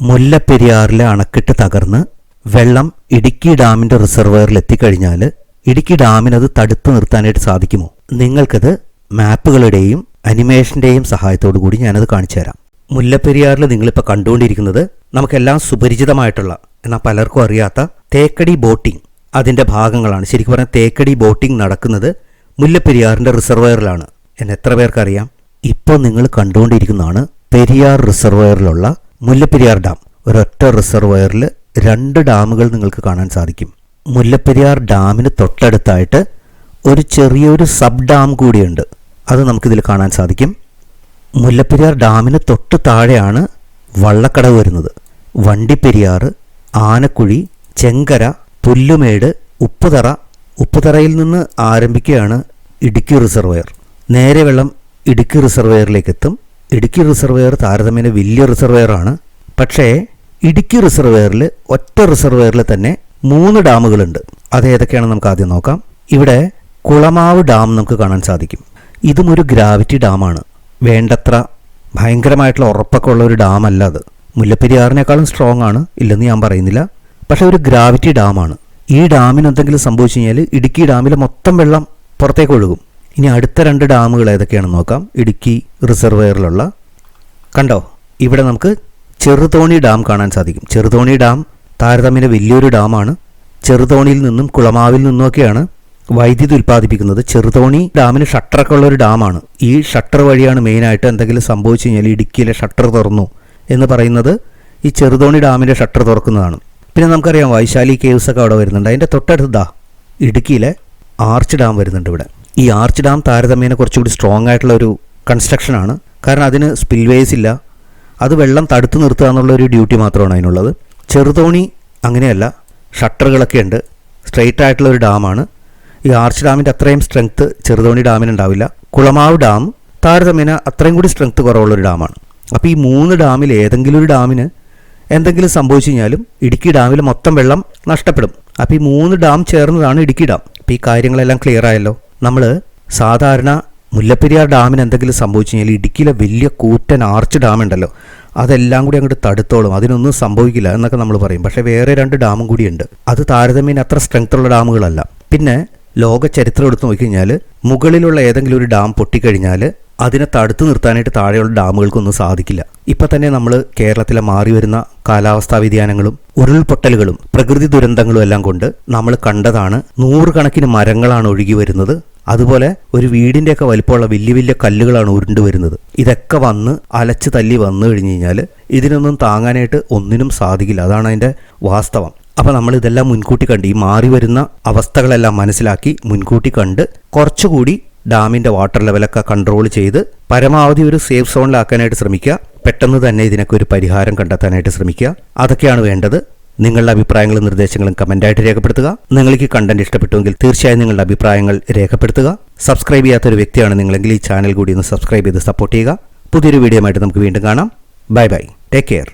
മുല്ലപ്പെരിയാറിലെ അണക്കെട്ട് തകർന്ന് വെള്ളം ഇടുക്കി ഡാമിന്റെ റിസർവയറിൽ എത്തിക്കഴിഞ്ഞാൽ ഇടുക്കി ഡാമിനത് തടുത്തു നിർത്താനായിട്ട് സാധിക്കുമോ? നിങ്ങൾക്കത് മാപ്പുകളുടെയും അനിമേഷന്റെയും സഹായത്തോടു കൂടി ഞാനത് കാണിച്ചു തരാം. മുല്ലപ്പെരിയാറിൽ നിങ്ങളിപ്പോൾ കണ്ടുകൊണ്ടിരിക്കുന്നത് നമുക്കെല്ലാം സുപരിചിതമായിട്ടുള്ള എന്നാൽ പലർക്കും അറിയാത്ത തേക്കടി ബോട്ടിംഗ് അതിന്റെ ഭാഗങ്ങളാണ്. ശരിക്കും പറഞ്ഞാൽ തേക്കടി ബോട്ടിംഗ് നടക്കുന്നത് മുല്ലപ്പെരിയാറിന്റെ റിസർവയറിലാണ് എന്നെത്ര പേർക്കറിയാം? ഇപ്പോൾ നിങ്ങൾ കണ്ടുകൊണ്ടിരിക്കുന്നതാണ് പെരിയാർ റിസർവയറിലുള്ള മുല്ലപ്പെരിയാർ ഡാം ഒരൊറ്റ റിസർവയറിൽ രണ്ട് ഡാമുകൾ നിങ്ങൾക്ക് കാണാൻ സാധിക്കും. മുല്ലപ്പെരിയാർ ഡാമിന് തൊട്ടടുത്തായിട്ട് ഒരു ചെറിയൊരു സബ് ഡാം കൂടിയുണ്ട്. അത് നമുക്കിതിൽ കാണാൻ സാധിക്കും. മുല്ലപ്പെരിയാർ ഡാമിന് തൊട്ട് താഴെയാണ് വള്ളക്കടവ് വരുന്നത്. വണ്ടിപ്പെരിയാർ ആനക്കുഴി ചെങ്കര പുല്ലുമേട് ഉപ്പുതറ. ഉപ്പുതറയിൽ നിന്ന് ആരംഭിക്കുകയാണ് ഇടുക്കി റിസർവയർ. നേരെ വെള്ളം ഇടുക്കി റിസർവയറിലേക്ക് എത്തും ഇടുക്കി റിസർവെയർ താരതമ്യേന വലിയ റിസർവെയറാണ്. പക്ഷേ ഇടുക്കി റിസർവെയറിൽ ഒറ്റ റിസർവെയറിൽ തന്നെ മൂന്ന് ഡാമുകളുണ്ട്. അത് ഏതൊക്കെയാണെന്ന് നമുക്ക് ആദ്യം നോക്കാം. ഇവിടെ കുളമാവ് ഡാം നമുക്ക് കാണാൻ സാധിക്കും. ഇതും ഒരു ഗ്രാവിറ്റി ഡാമാണ്. വേണ്ടത്ര ഭയങ്കരമായിട്ടുള്ള ഉറപ്പൊക്കെ ഉള്ള ഒരു ഡാം അല്ല അത് മുല്ലപ്പെരിയാറിനേക്കാളും സ്ട്രോങ് ആണ് ഇല്ലെന്ന് ഞാൻ പറയുന്നില്ല. പക്ഷെ ഒരു ഗ്രാവിറ്റി ഡാമാണ്. ഈ ഡാമിന് എന്തെങ്കിലും സംഭവിച്ചു കഴിഞ്ഞാൽ ഇടുക്കി ഡാമിലെ മൊത്തം വെള്ളം പുറത്തേക്ക് ഒഴുകും. ഇനി അടുത്ത രണ്ട് ഡാമുകൾ ഏതൊക്കെയാണെന്ന് നോക്കാം. ഇടുക്കി റിസർവയറിലുള്ള. കണ്ടോ? ഇവിടെ നമുക്ക് ചെറുതോണി ഡാം കാണാൻ സാധിക്കും. ചെറുതോണി ഡാം താരതമ്യേന വലിയൊരു ഡാമാണ്. ചെറുതോണിയിൽ നിന്നും കുളമാവിൽ നിന്നുമൊക്കെയാണ് വൈദ്യുതി ഉൽപ്പാദിപ്പിക്കുന്നത്. ചെറുതോണി ഡാമിന് ഷട്ടറൊക്കെ ഉള്ള ഒരു ഡാമാണ്. ഈ ഷട്ടർ വഴിയാണ് മെയിനായിട്ട് എന്തെങ്കിലും സംഭവിച്ചു കഴിഞ്ഞാൽ ഇടുക്കിയിലെ ഷട്ടർ തുറന്നു എന്ന് പറയുന്നത് ഈ ചെറുതോണി ഡാമിന്റെ ഷട്ടർ തുറക്കുന്നതാണ്. പിന്നെ നമുക്കറിയാം വൈശാലി കേവ്സൊക്കെ അവിടെ വരുന്നുണ്ട്. അതിന്റെ തൊട്ടടുത്താ ഇടുക്കിയിലെ ആർച്ച് ഡാം വരുന്നുണ്ട് ഇവിടെ. ഈ ആർച്ച് ഡാം താരതമ്യേന കുറച്ചുകൂടി സ്ട്രോങ് ആയിട്ടുള്ള ഒരു കൺസ്ട്രക്ഷനാണ് കാരണം അതിന് സ്പിൽവേസ് ഇല്ല. അത് വെള്ളം തടുത്തു നിർത്തുക എന്നുള്ള ഒരു ഡ്യൂട്ടി മാത്രമാണ് അതിനുള്ളത്. ചെറുതോണി അങ്ങനെയല്ല. ഷട്ടറുകളൊക്കെ ഉണ്ട്. സ്ട്രെയിറ്റ് ആയിട്ടുള്ള ഒരു ഡാമാണ് ഈ ആർച്ച് ഡാമിന്റെ അത്രയും സ്ട്രെങ്ത്ത് ചെറുതോണി ഡാമിന് ഉണ്ടാവില്ല. കുളമാവ് ഡാം താരതമ്യേന അത്രയും കൂടി സ്ട്രെങ്ത് കുറവുള്ളൊരു ഡാമാണ്. അപ്പോൾ ഈ മൂന്ന് ഡാമിൽ ഏതെങ്കിലും ഒരു ഡാമിന് എന്തെങ്കിലും സംഭവിച്ചു കഴിഞ്ഞാലും ഇടുക്കി ഡാമിൽ മൊത്തം വെള്ളം നഷ്ടപ്പെടും. അപ്പോൾ ഈ മൂന്ന് ഡാം ചേർന്നതാണ് ഇടുക്കി ഡാം. അപ്പോൾ ഈ കാര്യങ്ങളെല്ലാം ക്ലിയർ ആയല്ലോ. നമ്മൾ സാധാരണ മുല്ലപ്പെരിയാർ ഡാമിന് എന്തെങ്കിലും സംഭവിച്ചു കഴിഞ്ഞാൽ ഇടുക്കിയിലെ വലിയ കൂറ്റൻ ആർച്ച് ഡാം ഉണ്ടല്ലോ അതെല്ലാം കൂടി അങ്ങോട്ട് തടുത്തോളും. അതിനൊന്നും സംഭവിക്കില്ല എന്നൊക്കെ നമ്മൾ പറയും. പക്ഷേ വേറെ രണ്ട് ഡാമും കൂടിയുണ്ട്. അത് താരതമ്യേന അത്ര സ്ട്രെങ്ത് ഉള്ള ഡാമുകളല്ല. പിന്നെ ലോക ചരിത്രം എടുത്ത് നോക്കിക്കഴിഞ്ഞാൽ മുകളിലുള്ള ഏതെങ്കിലും ഒരു ഡാം പൊട്ടിക്കഴിഞ്ഞാൽ അതിനെ തടുത്തു നിർത്താനായിട്ട് താഴെയുള്ള ഡാമുകൾക്കൊന്നും സാധിക്കില്ല. ഇപ്പൊ തന്നെ നമ്മൾ കേരളത്തിലെ മാറി വരുന്ന കാലാവസ്ഥാ വ്യതിയാനങ്ങളും ഉരുൾപൊട്ടലുകളും പ്രകൃതി ദുരന്തങ്ങളും എല്ലാം കൊണ്ട് നമ്മൾ കണ്ടതാണ് നൂറുകണക്കിന് മരങ്ങളാണ് ഒഴുകി വരുന്നത്. അതുപോലെ ഒരു വീടിന്റെയൊക്കെ വലിപ്പമുള്ള വലിയ വലിയ കല്ലുകളാണ് ഉരുണ്ടു വരുന്നത്. ഇതൊക്കെ വന്ന് അലച്ച് തല്ലി വന്നു കഴിഞ്ഞ് കഴിഞ്ഞാൽ ഇതിനൊന്നും താങ്ങാനായിട്ട് ഒന്നിനും സാധിക്കില്ല. അതാണ് അതിന്റെ വാസ്തവം. അപ്പോൾ നമ്മൾ ഇതെല്ലാം മുൻകൂട്ടി കണ്ട് ഈ മാറി വരുന്ന അവസ്ഥകളെല്ലാം മനസ്സിലാക്കി മുൻകൂട്ടി കണ്ട് കുറച്ചുകൂടി ഡാമിന്റെ വാട്ടർ ലെവലൊക്കെ കൺട്രോൾ ചെയ്ത് പരമാവധി ഒരു സേഫ് സോണിലാക്കാനായിട്ട് ശ്രമിക്കുക. പെട്ടെന്ന് തന്നെ ഇതിനൊക്കെ ഒരു പരിഹാരം കണ്ടെത്താനായിട്ട് ശ്രമിക്കുക. അതൊക്കെയാണ് വേണ്ടത്. നിങ്ങളുടെ അഭിപ്രായങ്ങളും നിർദ്ദേശങ്ങളും കമന്റായിട്ട് രേഖപ്പെടുത്തുക. നിങ്ങൾക്ക് കണ്ടന്റ് ഇഷ്ടപ്പെട്ടുവെങ്കിൽ തീർച്ചയായും നിങ്ങളുടെ അഭിപ്രായങ്ങൾ രേഖപ്പെടുത്തുക. സബ്സ്ക്രൈബ് ചെയ്യാത്ത ഒരു വ്യക്തിയാണ് നിങ്ങളെങ്കിൽ ഈ ചാനൽ കൂടി ഒന്ന് സബ്സ്ക്രൈബ് ചെയ്ത് സപ്പോർട്ട് ചെയ്യുക. പുതിയൊരു വീഡിയോ ആയിട്ട് നമുക്ക് വീണ്ടും കാണാം. Bye bye take care